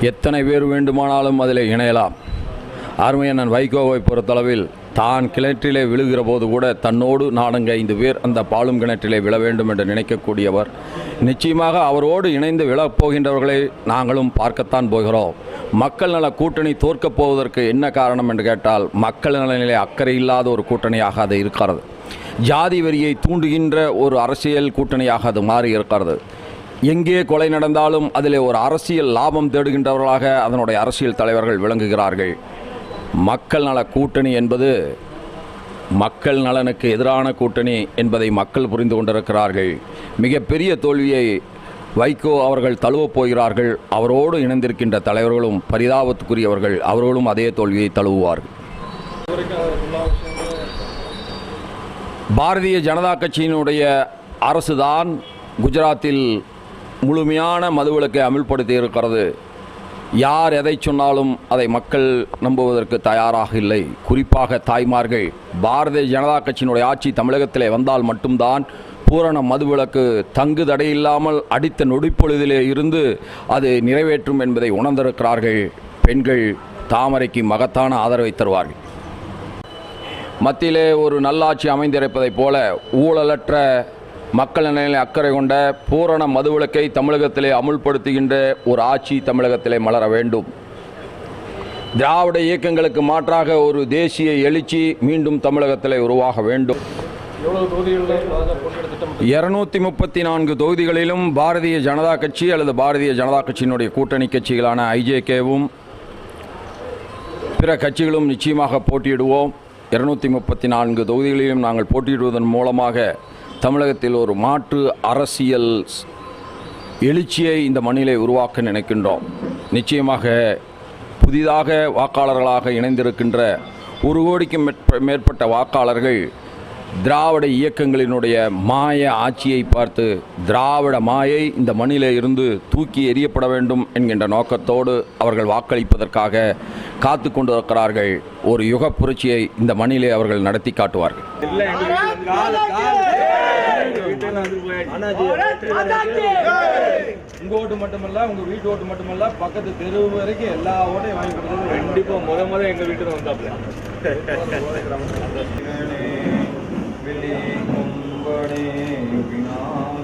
எத்தனை பேர் வேண்டுமானாலும் அதில் இணையலாம். அருமையண்ணன் வைகோவை பொறுத்தளவில் தான் கிணற்றிலே விழுகிற போது கூட தன்னோடு நாடுங்க ஐந்து பேர் அந்த பாலும் கிணற்றிலே விழ வேண்டும் என்று நினைக்கக்கூடியவர். நிச்சயமாக அவரோடு இணைந்து விழப்போகின்றவர்களை நாங்களும் பார்க்கத்தான் போகிறோம். மக்கள் நல கூட்டணி தோற்கப் போவதற்கு என்ன காரணம் என்று கேட்டால் மக்கள் நலனிலே அக்கறை இல்லாத ஒரு கூட்டணியாக அது இருக்கிறது. ஜாதி வரியை தூண்டுகின்ற ஒரு அரசியல் கூட்டணியாக அது மாறி இருக்கிறது. எங்கே கொலை நடந்தாலும் அதிலே ஒரு அரசியல் லாபம் தேடுகின்றவர்களாக அதனுடைய அரசியல் தலைவர்கள் விளங்குகிறார்கள். மக்கள் நல கூட்டணி என்பது மக்கள் நலனுக்கு எதிரான கூட்டணி என்பதை மக்கள் புரிந்து கொண்டிருக்கிறார்கள். மிகப்பெரிய தோல்வியை வைகோ அவர்கள் தழுவப் போகிறார்கள். அவரோடு இணைந்திருக்கின்ற தலைவர்களும் பரிதாபத்துக்குரியவர்கள். அவர்களும் அதே தோல்வியை தழுவுவார்கள். பாரதிய ஜனதா கட்சியினுடைய அரசுதான் குஜராத்தில் முழுமையான மதுவிலக்கை அமல்படுத்தி இருக்கிறது. யார் எதை சொன்னாலும் அதை மக்கள் நம்புவதற்கு தயாராக இல்லை. குறிப்பாக தாய்மார்கள் பாரதிய ஜனதா கட்சியினுடைய ஆட்சி தமிழகத்திலே வந்தால் மட்டும்தான் பூரண மதுவிலக்கு தங்கு தடையில்லாமல் அடித்த நொடிப்பொழுதிலே இருந்து அது நிறைவேற்றும் என்பதை உணர்ந்திருக்கிறார்கள் பெண்கள். தாமரைக்கு மகத்தான ஆதரவை தருவார்கள். மத்தியிலே ஒரு நல்லாட்சி அமைந்திருப்பதைப் போல ஊழலற்ற மக்கள் நலனில் அக்கறை கொண்ட பூரண மதுவிலக்கை தமிழகத்திலே அமுல்படுத்துகின்ற ஒரு ஆட்சி தமிழகத்திலே மலர வேண்டும். திராவிட இயக்கங்களுக்கு மாற்றாக ஒரு தேசிய எழுச்சி மீண்டும் தமிழகத்திலே உருவாக வேண்டும். இருநூத்தி முப்பத்தி நான்கு தொகுதிகளிலும் பாரதிய ஜனதா கட்சி அல்லது பாரதிய ஜனதா கட்சியினுடைய கூட்டணி கட்சிகளான ஐஜேகேவும் பிற கட்சிகளும் நிச்சயமாக போட்டியிடுவோம். இருநூத்தி முப்பத்தி நான்கு தொகுதிகளிலும் நாங்கள் போட்டியிடுவதன் மூலமாக தமிழகத்தில் ஒரு மாற்று அரசியல் எழுச்சியை இந்த மண்ணிலே உருவாக்க நினைக்கின்றோம். நிச்சயமாக புதிதாக வாக்காளர்களாக இணைந்திருக்கின்ற ஒரு கோடிக்கும் மேற்ப- மேற்பட்ட வாக்காளர்கள் திராவிட இயக்கங்களினுடைய மாய ஆட்சியை பார்த்து திராவிட மாயை இந்த மண்ணிலே இருந்து தூக்கி எறியப்பட வேண்டும் என்கின்ற நோக்கத்தோடு அவர்கள் வாக்களிப்பதற்காக காத்து கொண்டிருக்கிறார்கள். ஒரு யுக புரட்சியை இந்த மண்ணிலே அவர்கள் நடத்தி காட்டுவார்கள். உங்க ஓட்டு மட்டுமல்ல உங்க வீட்டு ஓட்டு மட்டுமல்ல பக்கத்து தெரு வரைக்கும் எல்லா ஓட்டையும் வாங்கி கொடுத்தது கண்டிப்பா முத முத எங்க வீட்டுல வந்தாப்ல निकले कुंभणे विना